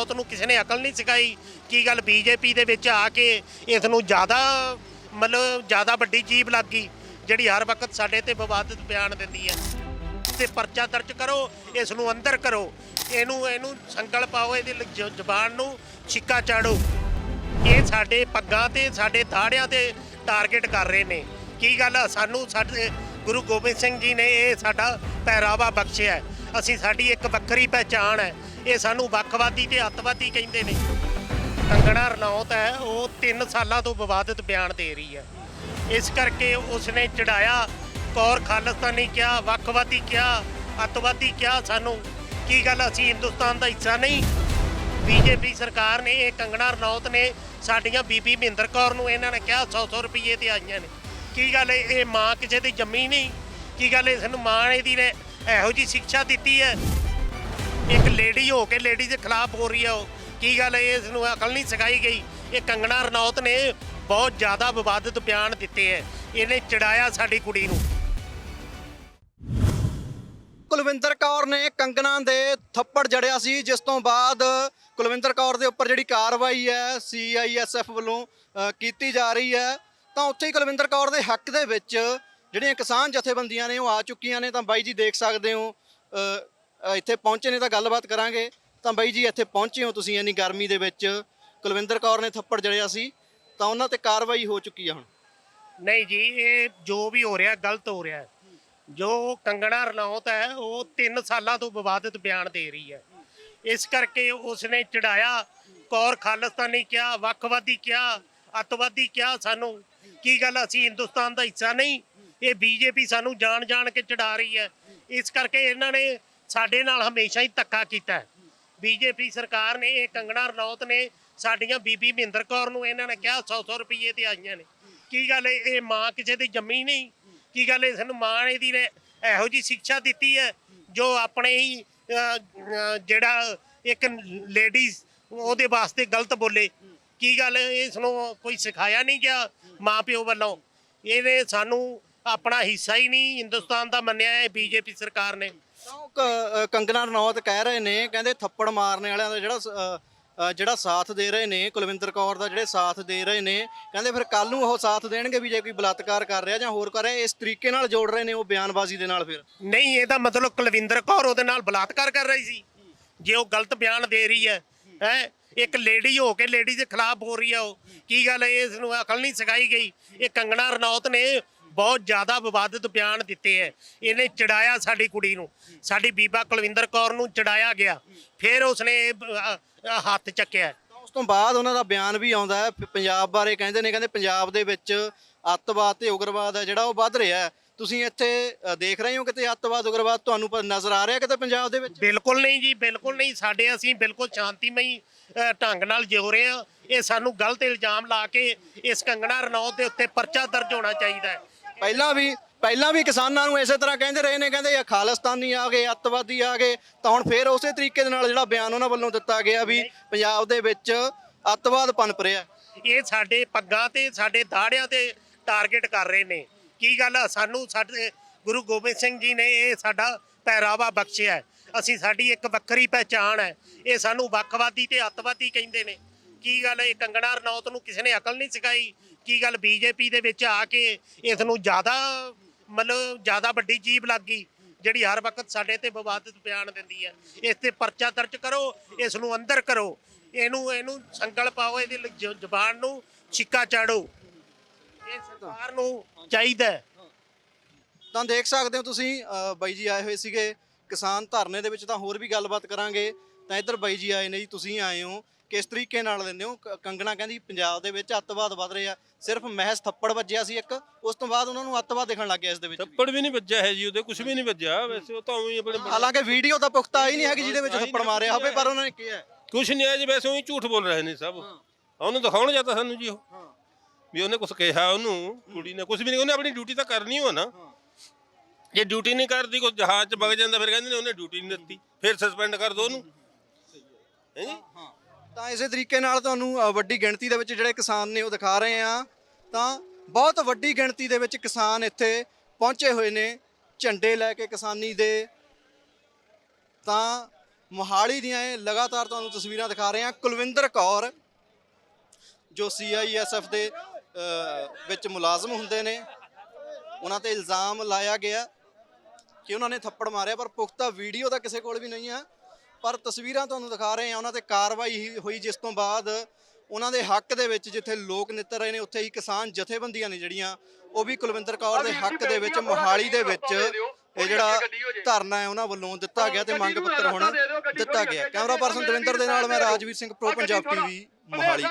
ਰਣੌਤ ਨੂੰ ਕਿਸੇ ਨੇ ਅਕਲ ਨਹੀਂ ਸਿਖਾਈ। ਕੀ ਗੱਲ ਬੀਜੇਪੀ ਦੇ ਵਿੱਚ ਆ ਕੇ ਇਸ ਨੂੰ ਜ਼ਿਆਦਾ ਮਤਲਬ ਜ਼ਿਆਦਾ ਵੱਡੀ ਜੀਬ ਲੱਗ ਗਈ, ਜਿਹੜੀ ਹਰ ਵਕਤ ਸਾਡੇ ਤੇ ਵਿਵਾਦਿਤ ਬਿਆਨ ਦਿੰਦੀ ਹੈ। ਤੇ ਪਰਚਾ ਦਰਜ ਕਰੋ ਇਸ ਨੂੰ ਅੰਦਰ ਕਰੋ। ਇਹਨੂੰ ਇਹਨੂੰ ਸੰਗਲ ਪਾਓ, ਇਹਦੀ ਲ- ਜ਼ੁਬਾਨ ਨੂੰ ਛਿੱਕਾ ਚਾੜੋ। ਇਹ ਸਾਡੇ ਪੱਗਾਂ ਤੇ, ਸਾਡੇ ਦਾੜਿਆਂ ਤੇ ਟਾਰਗੇਟ ਕਰ ਰਹੇ ਨੇ। ਕੀ ਗੱਲ ਆ? ਸਾਨੂੰ ਸਾਡੇ ਗੁਰੂ ਗੋਬਿੰਦ ਸਿੰਘ ਜੀ ਨੇ ਇਹ ਸਾਡਾ ਪਹਿਰਾਵਾ ਬਖਸ਼ਿਆ ਹੈ। ਅਸੀਂ ਸਾਡੀ ਇੱਕ ਵੱਖਰੀ ਪਹਿਚਾਣ ਹੈ। ਇਹ ਸਾਨੂੰ ਵੱਖਵਾਦੀ ਤੇ ਅੱਤਵਾਦੀ ਕਹਿੰਦੇ ਨੇ। ਕੰਗਣਾ ਰਣੌਤ ਹੈ, ਉਹ 3 ਸਾਲਾਂ ਤੋਂ ਵਿਵਾਦਿਤ ਬਿਆਨ ਦੇ ਰਹੀ ਹੈ। ਇਸ ਕਰਕੇ ਉਸਨੇ ਚੜਾਇਆ, ਕੌਰ ਖਾਲਿਸਤਾਨੀ ਕਿਹਾ, ਵੱਖਵਾਦੀ ਕਿਹਾ, ਅੱਤਵਾਦੀ ਕਿਹਾ ਸਾਨੂੰ, ਕੀ ਗੱਲ ਅਸੀਂ ਹਿੰਦੁਸਤਾਨ ਦਾ ਹਿੱਸਾ ਨਹੀਂ? ਬੀਜੇਪੀ ਸਰਕਾਰ ਨੇ, ਇਹ ਕੰਗਣਾ ਰਣੌਤ ਨੇ ਸਾਡੀਆਂ ਬੀਬੀ ਮਹਿੰਦਰ ਕੌਰ ਨੂੰ ਇਹਨਾਂ ਨੇ ਕਿਹਾ 100-100 ਰੁਪਏ ਤੇ ਆਈਆਂ ਨੇ। ਕੀ ਗੱਲ ਇਹ ਇਹ ਮਾਂ ਕਿਸੇ ਦੀ ਜੰਮੀ ਨਹੀਂ? ਕੀ ਗੱਲ ਇਸ ਨੂੰ ਮਾਂ ਇਹਦੀ ਨੇ ਇਹੋ ਜੀ ਸਿੱਖਿਆ ਦਿੱਤੀ ਹੈ? ਇੱਕ ਲੇਡੀ ਹੋ ਕੇ ਲੇਡੀ ਦੇ ਖਿਲਾਫ ਹੋ ਰਹੀ ਹੈ ਉਹ। ਕੀ ਗੱਲ ਹੈ? ਇਸ ਨੂੰ ਅਕਲ ਨਹੀਂ ਸਿਖਾਈ ਗਈ। ਇਹ ਕੰਗਣਾ ਰਣੌਤ ਨੇ ਬਹੁਤ ਜ਼ਿਆਦਾ ਵਿਵਾਦਿਤ ਬਿਆਨ ਦਿੱਤੇ ਹੈ। ਇਹਨੇ ਚੜਾਇਆ ਸਾਡੀ ਕੁੜੀ ਨੂੰ। ਕੁਲਵਿੰਦਰ ਕੌਰ ਨੇ ਕੰਗਣਾ ਦੇ ਥੱਪੜ ਜੜਿਆ ਸੀ, ਜਿਸ ਤੋਂ ਬਾਅਦ ਕੁਲਵਿੰਦਰ ਕੌਰ ਦੇ ਉੱਪਰ ਜਿਹੜੀ ਕਾਰਵਾਈ ਹੈ ਸੀਆਈਐਸਐਫ ਵੱਲੋਂ ਕੀਤੀ ਜਾ ਰਹੀ ਹੈ। ਤਾਂ ਉੱਥੇ ਹੀ ਕੁਲਵਿੰਦਰ ਕੌਰ ਦੇ ਹੱਕ ਦੇ ਵਿੱਚ ਜਿਹੜੀਆਂ ਕਿਸਾਨ ਜਥੇਬੰਦੀਆਂ ਨੇ ਉਹ ਆ ਚੁੱਕੀਆਂ ਨੇ। ਤਾਂ ਬਾਈ ਜੀ ਦੇਖ ਸਕਦੇ ਹੋ ਅ, ਇੱਥੇ ਪਹੁੰਚੇ ਨੇ ਤਾਂ ਗੱਲਬਾਤ ਕਰਾਂਗੇ। ਤਾਂ ਬਾਈ ਜੀ ਇੱਥੇ ਪਹੁੰਚੇ ਹੋ ਤੁਸੀਂ ਇੰਨੀ ਗਰਮੀ ਦੇ ਵਿੱਚ। ਕੁਲਵਿੰਦਰ ਕੌਰ ਨੇ ਥੱਪੜ ਜੜਿਆ ਸੀ। ਤਾਂ ਉਹਨਾਂ ਤੇ ਕਾਰਵਾਈ ਹੋ ਚੁੱਕੀ ਹੈ ਹੁਣ। ਨਹੀਂ ਜੀ ਇਹ ਜੋ ਵੀ ਹੋ ਰਿਹਾ ਗਲਤ ਹੋ ਰਿਹਾ। ਹੈ। ਜੋ ਕੰਗਣਾ ਰਣੌਤ ਹੈ ਉਹ 3 ਸਾਲਾਂ ਤੋਂ ਵਿਵਾਦਿਤ ਬਿਆਨ ਦੇ ਰਹੀ ਹੈ। ਇਸ ਕਰਕੇ ਉਸਨੇ ਚੜਾਇਆ। ਕੌਰ ਖਾਲਿਸਤਾਨੀ ਕਿਹਾ ਵੱਖਵਾਦੀ ਕਿਹਾ ਅੱਤਵਾਦੀ ਕਿਹਾ ਸਾਨੂੰ ਕੀ ਗੱਲ ਅਸੀਂ ਹਿੰਦੁਸਤਾਨ ਦਾ ਹਿੱਸਾ ਨਹੀਂ? ਇਹ ਬੀਜੇਪੀ ਸਾਨੂੰ ਜਾਣ ਜਾਣ ਕੇ ਚੜਾ ਰਹੀ ਹੈ। ਇਸ ਕਰਕੇ ਇਹਨਾਂ ਨੇ ਸਾਡੇ ਨਾਲ ਹਮੇਸ਼ਾ ਹੀ ਧੱਕਾ ਕੀਤਾ ਹੈ। ਬੀਜੇਪੀ ਸਰਕਾਰ ਨੇ, ਇਹ ਕੰਗਣਾ ਰਣੌਤ ਨੇ, ਸਾਡੀਆਂ ਬੀਬੀ ਮਹਿੰਦਰ ਕੌਰ ਨੂੰ ਇਹਨਾਂ ਨੇ ਕਿਹਾ 100-100 ਰੁਪਏ ਤੇ ਆਈਆਂ ਨੇ। ਕੀ ਗੱਲ ਇਹ ਮਾਂ ਕਿਸੇ ਦੀ ਜੰਮੀ ਨਹੀਂ? ਕੀ ਗੱਲ ਇਸ ਨੂੰ ਮਾਂ ਇਹਦੀ ਨੇ ਇਹੋ ਜੀ ਸਿੱਖਿਆ ਦਿੱਤੀ ਹੈ, ਜੋ ਆਪਣੇ ਹੀ ਜਿਹੜਾ ਇੱਕ ਲੇਡੀਜ਼, ਉਹਦੇ ਵਾਸਤੇ ਗਲਤ ਬੋਲੇ? ਕੀ ਗੱਲ ਇਸ ਨੂੰ ਕੋਈ ਸਿਖਾਇਆ ਨਹੀਂ ਗਿਆ ਮਾਂ ਪਿਓ ਵੱਲੋਂ? ਇਹਨੇ ਸਾਨੂੰ ਆਪਣਾ ਹਿੱਸਾ ਹੀ ਨਹੀਂ ਹਿੰਦੁਸਤਾਨ ਦਾ ਮੰਨਿਆ ਹੈ, ਬੀਜੇਪੀ ਸਰਕਾਰ ਨੇ। ਕ- ਅ, ਕੰਗਨਾ ਰਣੌਤ ਕਹਿ ਰਹੇ ਨੇ ਕਹਿੰਦੇ ਥੱਪੜ ਮਾਰਨੇ ਵਾਲਿਆਂ ਦਾ ਜਿਹੜਾ ਸ- ਅ, ਅ, ਜਿਹੜਾ ਸਾਥ ਦੇ ਰਹੇ ਨੇ ਕੁਲਵਿੰਦਰ ਕੌਰ ਦਾ ਜਿਹੜੇ ਸਾਥ ਦੇ ਰਹੇ ਨੇ ਕਹਿੰਦੇ ਫਿਰ ਕੱਲ ਨੂੰ ਉਹ ਸਾਥ ਦੇਣਗੇ ਵੀ ਜੇ ਕੋਈ ਬਲਾਤਕਾਰ ਕਰ ਰਿਹਾ ਜਾਂ ਹੋਰ ਕਰ ਰਿਹਾ ਇਸ ਤਰੀਕੇ ਨਾਲ ਜੋੜ ਰਹੇ ਨੇ ਉਹ ਬਿਆਨਬਾਜ਼ੀ ਦੇ ਨਾਲ ਫਿਰ। ਨਹੀਂ ਇਹਦਾ ਮਤਲਬ ਕੁਲਵਿੰਦਰ ਕੌਰ ਉਹਦੇ ਨਾਲ ਬਲਾਤਕਾਰ ਕਰ ਰਹੀ ਸੀ। ਜੇ ਉਹ ਗਲਤ ਬਿਆਨ ਦੇ ਰਹੀ ਹੈ ਹੈ ਇੱਕ ਲੇਡੀ ਹੋ ਕੇ ਲੇਡੀ ਦੇ ਖਿਲਾਫ ਹੋ ਰਹੀ ਹੈ ਉਹ। ਕੀ ਗੱਲ ਹੈ ਇਸ ਨੂੰ ਅਕਲ ਨਹੀਂ ਸਿਖਾਈ ਗਈ। ਇਹ ਕੰਗਣਾ ਰਣੌਤ ਨੇ ਬਹੁਤ ਜ਼ਿਆਦਾ ਵਿਵਾਦਿਤ ਬਿਆਨ ਦਿੱਤੇ ਹੈ ਇਹਨੇ ਚੜਾਇਆ ਸਾਡੀ ਕੁੜੀ ਨੂੰ। ਸਾਡੀ ਬੀਬਾ ਕੁਲਵਿੰਦਰ ਕੌਰ ਨੂੰ ਚੜਾਇਆ ਗਿਆ। ਫਿਰ ਉਸਨੇ ਇਹ, ਅ, ਹੱਥ ਚੱਕਿਆ। ਉਸ ਤੋਂ ਬਾਅਦ ਉਹਨਾਂ ਦਾ ਬਿਆਨ ਵੀ ਆਉਂਦਾ ਹੈ ਪ- ਪੰਜਾਬ ਬਾਰੇ ਕਹਿੰਦੇ ਨੇ ਕਹਿੰਦੇ ਪੰਜਾਬ ਦੇ ਵਿੱਚ ਅੱਤਵਾਦ ਤੇ ਉਗਰਵਾਦ ਹੈ ਜਿਹੜਾ ਉਹ ਵੱਧ ਰਿਹਾ ਹੈ ਤੁਸੀਂ ਇੱਥੇ ਅ, ਦੇਖ ਰਹੇ ਹੋ ਕਿਤੇ ਅੱਤਵਾਦ ਉਗਰਵਾਦ ਤੁਹਾਨੂੰ ਪ- ਨਜ਼ਰ ਆ ਰਿਹਾ ਕਿਤੇ ਪੰਜਾਬ ਦੇ ਵਿੱਚ? ਬਿਲਕੁਲ ਨਹੀਂ ਜੀ ਬਿਲਕੁਲ ਨਹੀਂ। ਸਾਡੇ ਅਸੀਂ ਬਿਲਕੁਲ ਸ਼ਾਂਤੀਮਈ ਅ, ਢੰਗ ਨਾਲ ਜਿਉ ਰਹੇ ਹਾਂ। ਇਹ ਸਾਨੂੰ ਗਲਤ ਇਲਜ਼ਾਮ ਲਾ ਕੇ ਇਸ ਕੰਗਣਾ ਰਣੌਤ ਦੇ ਉੱਤੇ ਪਰਚਾ ਦਰਜ ਹੋਣਾ ਚਾਹੀਦਾ ਹੈ ਪਹਿਲਾਂ ਵੀ ਪਹਿਲਾਂ ਵੀ ਕਿਸਾਨਾਂ ਨੂੰ ਇਸੇ ਤਰ੍ਹਾਂ ਕਹਿੰਦੇ ਰਹੇ ਨੇ, ਕਹਿੰਦੇ ਇਹ ਖਾਲਿਸਤਾਨੀ ਆ ਗਏ, ਅੱਤਵਾਦੀ ਆ ਗਏ, ਤਾਂ ਹੁਣ ਫੇਰ ਉਸੇ ਤਰੀਕੇ ਦੇ ਨਾਲ ਜਿਹੜਾ ਬਿਆਨ ਉਹਨਾਂ ਵੱਲੋਂ ਦਿੱਤਾ ਗਿਆ ਵੀ ਪੰਜਾਬ ਦੇ ਵਿੱਚ ਅੱਤਵਾਦ ਪਨਪ ਰਿਹਾ ਇਹ ਸਾਡੇ ਪੱਗਾਂ ਤੇ, ਸਾਡੇ ਦਾੜਿਆਂ ਤੇ ਟਾਰਗੇਟ ਕਰ ਰਹੇ ਨੇ। ਕੀ ਗੱਲ ਆ? ਸਾਨੂੰ ਸਾਡੇ ਗੁਰੂ ਗੋਬਿੰਦ ਸਿੰਘ ਜੀ ਨੇ ਇਹ ਸਾਡਾ ਪਹਿਰਾਵਾ ਬਖਸ਼ਿਆ ਅਸੀਂ ਸਾਡੀ ਇੱਕ ਵੱਖਰੀ ਪਹਿਚਾਣ ਹੈ। ਇਹ ਸਾਨੂੰ ਵੱਖਵਾਦੀ ਤੇ ਅੱਤਵਾਦੀ ਕਹਿੰਦੇ ਨੇ। ਕੀ ਗੱਲ ਇਹ ਕੰਗਣਾ ਰਣੌਤ ਨੂੰ ਕਿਸੇ ਨੇ ਅਕਲ ਨਹੀਂ ਸਿਖਾਈ। ਕੀ ਗੱਲ ਬੀਜੇਪੀ ਦੇ ਵਿੱਚ ਆ ਕੇ ਇਸ ਨੂੰ ਜ਼ਿਆਦਾ ਮਤਲਬ ਜ਼ਿਆਦਾ ਵੱਡੀ ਜੀਬ ਲੱਗ ਗਈ ਜਿਹੜੀ ਹਰ ਵਕਤ ਸਾਡੇ ਤੇ ਵਿਵਾਦਿਤ ਬਿਆਨ ਦਿੰਦੀ ਹੈ। ਇਸ ਤੇ ਪਰਚਾ ਦਰਜ ਕਰੋ ਇਸ ਨੂੰ ਅੰਦਰ ਕਰੋ। ਇਹਨੂੰ ਇਹਨੂੰ ਸੰਗਲ ਪਾਓ ਇਹਦੀ ਲ- ਜ਼ੁਬਾਨ ਨੂੰ ਛਿੱਕਾ ਚਾੜੋ। ਇਹ ਸਰਕਾਰ ਨੂੰ ਚਾਹੀਦਾ ਹੈ। ਤਾਂ ਦੇਖ ਸਕਦੇ ਹੋ ਤੁਸੀਂ ਅ, ਬਾਈ ਜੀ ਆਏ ਹੋਏ ਸੀਗੇ। ਕਿਸਾਨ ਧਰਨੇ ਦੇ ਵਿੱਚ ਤਾਂ ਹੋਰ ਵੀ ਗੱਲਬਾਤ ਕਰਾਂਗੇ। ਤਾਂ ਇੱਧਰ ਬਾਈ ਜੀ ਆਏ ਨੇ ਜੀ ਤੁਸੀਂ ਆਏ ਹੋ। ਕਿਸ ਤਰੀਕੇ ਨਾਲ ਲੈਂਦੇ ਹੋ? ਕ- ਕੰਗਣਾ ਕਹਿੰਦੀ ਪੰਜਾਬ ਦੇ ਵਿੱਚ ਅੱਤਵਾਦ ਵੱਧ ਰਿਹਾ। ਸਿਰਫ ਮਹਿਜ਼ ਥੱਪੜ ਵੱਜਿਆ ਸੀ ਇੱਕ। ਉਸ ਤੋਂ ਬਾਅਦ ਉਹਨਾਂ ਨੂੰ ਅੱਤਵਾਦ ਦਿਖਣ ਲੱਗ ਗਿਆ ਇਸ ਦੇ ਵਿੱਚ। ਵੀ। ਥੱਪੜ ਵੀ ਨਹੀਂ ਵੱਜਿਆ ਹੈ ਜੀ ਉਹਦੇ ਕੁਝ ਵੀ ਨਹੀਂ ਵੱਜਿਆ। ਵੈਸੇ ਉਹ ਤਾਂ ਉਵੇਂ ਹੀ ਆਪਣੇ ਹਾਲਾਂਕਿ ਵੀਡੀਓ ਤਾਂ ਪੁਖਤਾ ਹੀ ਨਹੀਂ ਹੈਗੀ ਜਿਹਦੇ ਵਿੱਚ ਥੱਪੜ ਮਾਰਿਆ ਹੋਵੇ ਪਰ ਉਹਨਾਂ ਨੇ ਕਿਹਾ ਕੁਝ ਨਹੀਂ ਹੈ ਜੀ ਵੈਸੇ ਉਹੀ ਝੂਠ ਬੋਲ ਰਹੇ ਨੇ ਸਭ। ਉਹਨੂੰ ਦਿਖਾਉਣ ਜਾਂਦਾ ਸਾਨੂੰ ਜੀ ਉਹ। ਵੀ ਉਹਨੇ ਕੁਝ ਕਿਹਾ ਉਹਨੂੰ ਕੁੜੀ ਨੇ ਕੁਝ ਵੀ ਨਹੀਂ ਉਹਨੇ ਆਪਣੀ ਡਿਊਟੀ ਤਾਂ ਕਰਨੀ ਹੋ ਨਾ। ਜੇ ਡਿਊਟੀ ਨਹੀਂ ਕਰਦੀ ਕੋਈ ਜਹਾਜ਼ 'ਚ ਵਗ ਜਾਂਦਾ ਫਿਰ ਕਹਿੰਦੇ ਨੇ ਉਹਨੇ ਡਿਊਟੀ ਨਹੀਂ ਦਿੱਤੀ। ਫਿਰ ਸਸਪੈਂਡ ਕਰ ਦੋ ਉਹਨੂੰ। ਹੈ? ਜੀ ਤਾਂ ਇਸੇ ਤਰੀਕੇ ਨਾਲ ਤੁਹਾਨੂੰ ਅ, ਵੱਡੀ ਗਿਣਤੀ ਦੇ ਵਿੱਚ ਜਿਹੜੇ ਕਿਸਾਨ ਨੇ ਉਹ ਦਿਖਾ ਰਹੇ ਆ ਤਾਂ ਬਹੁਤ ਵੱਡੀ ਗਿਣਤੀ ਦੇ ਵਿੱਚ ਕਿਸਾਨ ਇੱਥੇ ਪਹੁੰਚੇ ਹੋਏ ਨੇ ਝੰਡੇ ਲੈ ਕੇ ਕਿਸਾਨੀ ਦੇ। ਤਾਂ ਮੋਹਾਲੀ ਦੀਆਂ ਇਹ ਲਗਾਤਾਰ ਤੁਹਾਨੂੰ ਤਸਵੀਰਾਂ ਦਿਖਾ ਰਹੇ ਹਾਂ। ਕੁਲਵਿੰਦਰ ਕੌਰ ਜੋ ਸੀਆਈਐਸਐਫ ਦੇ ਅ, ਵਿੱਚ ਮੁਲਾਜ਼ਮ ਹੁੰਦੇ ਨੇ। ਉਹਨਾਂ ਤੇ ਇਲਜ਼ਾਮ ਲਾਇਆ ਗਿਆ ਕਿ ਉਹਨਾਂ ਨੇ ਥੱਪੜ ਮਾਰਿਆ ਪਰ ਪੁਖਤਾ ਵੀਡੀਓ ਤਾਂ ਕਿਸੇ ਕੋਲ ਵੀ ਨਹੀਂ ਹੈ ਪਰ ਤਸਵੀਰਾਂ ਤੁਹਾਨੂੰ ਦਿਖਾ ਰਹੇ ਹਾਂ ਉਹਨਾਂ ਤੇ ਕਾਰਵਾਈ ਹੋਈ ਜਿਸ ਤੋਂ ਬਾਅਦ ਉਹਨਾਂ ਦੇ ਹੱਕ ਦੇ ਵਿੱਚ ਜਿੱਥੇ ਲੋਕ ਨਿੱਤਰ ਰਹੇ ਨੇ ਉੱਥੇ ਹੀ ਕਿਸਾਨ ਜਥੇਬੰਦੀਆਂ ਨੇ ਜਿਹੜੀਆਂ ਉਹ ਵੀ ਕੁਲਵਿੰਦਰ ਕੌਰ ਦੇ ਹੱਕ ਦੇ ਵਿੱਚ ਮੋਹਾਲੀ ਦੇ ਵਿੱਚ ਇਹ ਜਿਹੜਾ ਧਰਨਾ ਹੈ ਉਹਨਾਂ ਵੱਲੋਂ ਦਿੱਤਾ ਗਿਆ ਤੇ ਮੰਗ ਪੱਤਰ ਹੁਣ। ਦਿੱਤਾ ਗਿਆ। ਕੈਮਰਾ ਪਰਸਨ ਦਵਿੰਦਰ ਦੇ ਨਾਲ ਮੈਂ ਰਾਜਵੀਰ ਸਿੰਘ ਪ੍ਰੋ ਪੰਜਾਬ ਟੀਵੀ ਮੋਹਾਲੀ।